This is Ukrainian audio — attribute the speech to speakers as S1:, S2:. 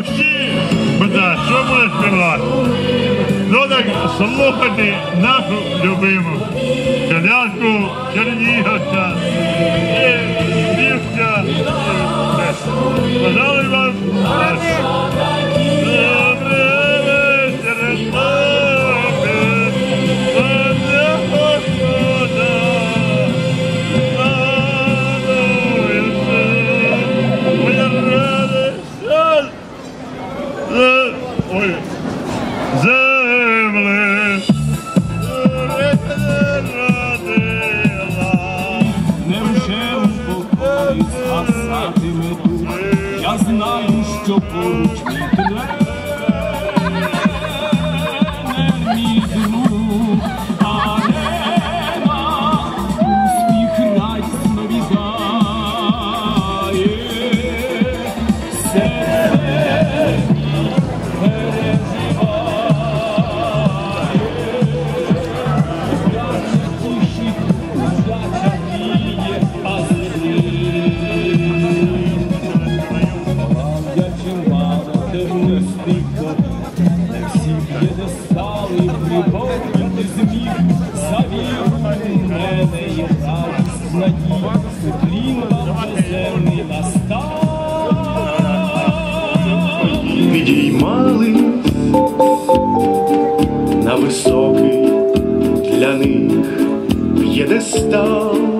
S1: всі питають, що буде співати. Ну так слухати нашу любиму колядку Чернігівця
S2: що поруч тернистий не всі п'єдестали приборити зміг, завів мене і радість надій, уклін безземний настав.
S3: підіймали на високий для них п'єдестал.